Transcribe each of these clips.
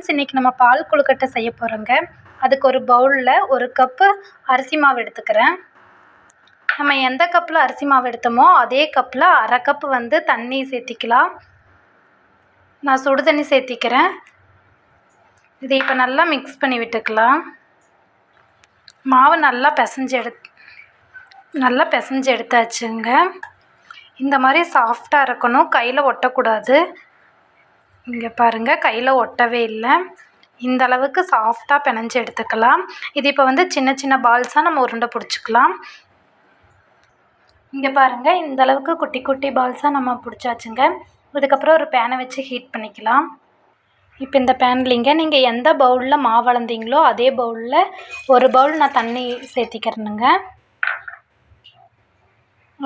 Friends இன்றைக்கி நம்ம பால் கொழுக்கட்டை செய்ய போகிறோங்க அதுக்கு ஒரு பவுலில் ஒரு கப்பு அரிசி மாவு எடுத்துக்கிறேன். நம்ம எந்த கப்பில் அரிசி மாவு எடுத்தோமோ அதே கப்பில் அரை கப்பு வந்து தண்ணி சேர்த்திக்கலாம். நான் சுடு தண்ணி சேர்த்திக்கிறேன். இதை இப்போ நல்லா மிக்ஸ் பண்ணி விட்டுக்கலாம். மாவு நல்லா பிசைஞ்சு எடு நல்லா பிசைஞ்சு எடுத்தாச்சுங்க. இந்த மாதிரி சாஃப்டாக இருக்கணும். கையில் ஒட்டக்கூடாது. இங்கே பாருங்கள் கையில் ஒட்டவே இல்லை. இந்த அளவுக்கு சாஃப்டாக பிணைஞ்சு எடுத்துக்கலாம். இது இப்போ வந்து சின்ன சின்ன பால்ஸாக நம்ம உருண்டை பிடிச்சிக்கலாம். இங்கே பாருங்கள் இந்த அளவுக்கு குட்டி குட்டி பால்ஸாக நம்ம பிடிச்சாச்சுங்க. இதுக்கப்புறம் ஒரு பேனை வச்சு ஹீட் பண்ணிக்கலாம். இப்போ இந்த பேன்லிங்க நீங்கள் எந்த பவுலில் மாவு வளர்ந்தீங்களோ அதே பவுலில் ஒரு பவுல் நான் தண்ணி சேர்த்திக்கிறேனுங்க.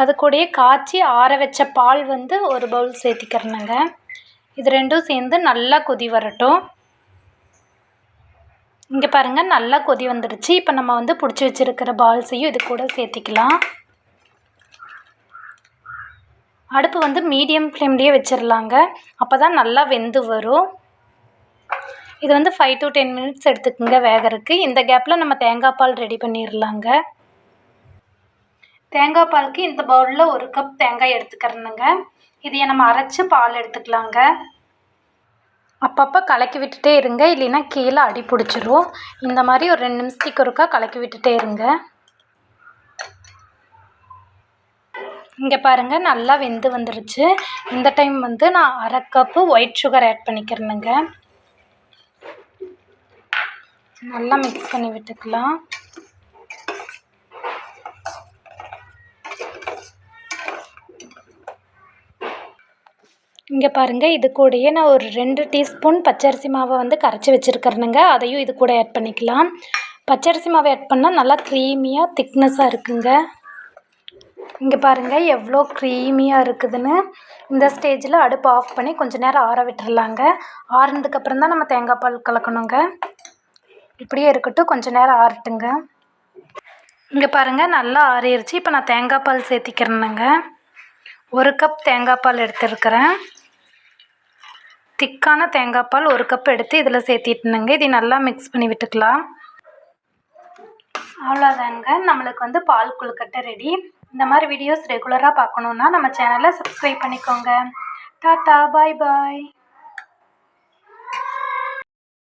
அது கூடயே காய்ச்சி ஆற வச்ச பால் வந்து ஒரு பவுல் சேர்த்திக்கிறேனுங்க. இது ரெண்டும் சேர்ந்து நல்லா கொதி வரட்டும். இங்கே பாருங்கள் நல்லா கொதி வந்துடுச்சு. இப்போ நம்ம வந்து பிடிச்சி வச்சுருக்கிற பால்ஸையும் இது கூட சேர்த்திக்கலாம். அடுப்பு வந்து மீடியம் ஃப்ளேம்லேயே வச்சிடலாங்க அப்போ தான் நல்லா வெந்து வரும். இது வந்து ஃபைவ் டு டென் மினிட்ஸ் எடுத்துக்கோங்க வேகருக்கு இந்த கேப்பில் நம்ம தேங்காய் பால் ரெடி பண்ணிடலாங்க தேங்காய் பாலுக்கு இந்த பவுலில் ஒரு கப் தேங்காய் எடுத்துக்கிறேனுங்க. இதையை நம்ம அரைச்சி பால் எடுத்துக்கலாங்க. அப்பப்போ கலக்கி விட்டுட்டே இருங்க. இல்லைன்னா கீழே அடி பிடிச்சிரும். இந்த மாதிரி ஒரு ரெண்டு நிமிஷத்துக்கு ஒருக்கா கலக்கி விட்டுட்டே இருங்க. இங்கே பாருங்கள் நல்லா வெந்து வந்துருச்சு. இந்த டைம் வந்து நான் அரை கப்பு ஒயிட் சுகர் ஆட் பண்ணிக்கிறேனுங்க. நல்லா மிக்ஸ் பண்ணி விட்டுக்கலாம். இங்கே பாருங்கள் இது கூடயே நான் ஒரு ரெண்டு டீஸ்பூன் பச்சரிசி மாவை வந்து கரைச்சி வச்சுருக்கிறேனுங்க. அதையும் இது கூட ஆட் பண்ணிக்கலாம். பச்சரிசி மாவை ஆட் பண்ணால் நல்லா க்ரீமியாக திக்னஸாக இருக்குங்க. இங்கே பாருங்கள் எவ்வளோ க்ரீமியாக இருக்குதுன்னு. இந்த ஸ்டேஜில் அடுப்பு ஆஃப் பண்ணி கொஞ்சம் நேரம் ஆற விட்டுறலாங்க. ஆறுனதுக்கப்புறம் தான் நம்ம தேங்காய் பால் கலக்கணுங்க. இப்படியே இருக்கட்டும் கொஞ்சம் நேரம் ஆறட்டுங்க. இங்கே பாருங்கள் நல்லா ஆறிடுச்சு இப்போ நான் தேங்காய் பால் சேர்த்திக்கிறேனுங்க. ஒரு கப் தேங்காய் பால் எடுத்துருக்கிறேன். திக்கான தேங்காய் பால் ஒரு கப் எடுத்து இதில் சேர்த்திட்டுனுங்க. இதை நல்லா மிக்ஸ் பண்ணி விட்டுக்கலாம். அவ்வளோதாங்க நம்மளுக்கு வந்து பால் கொழுக்கட்டை ரெடி இந்த மாதிரி வீடியோஸ் ரெகுலராக பார்க்கணுன்னா நம்ம சேனலை சப்ஸ்கிரைப் பண்ணிக்கோங்க. டாட்டா பாய் பாய்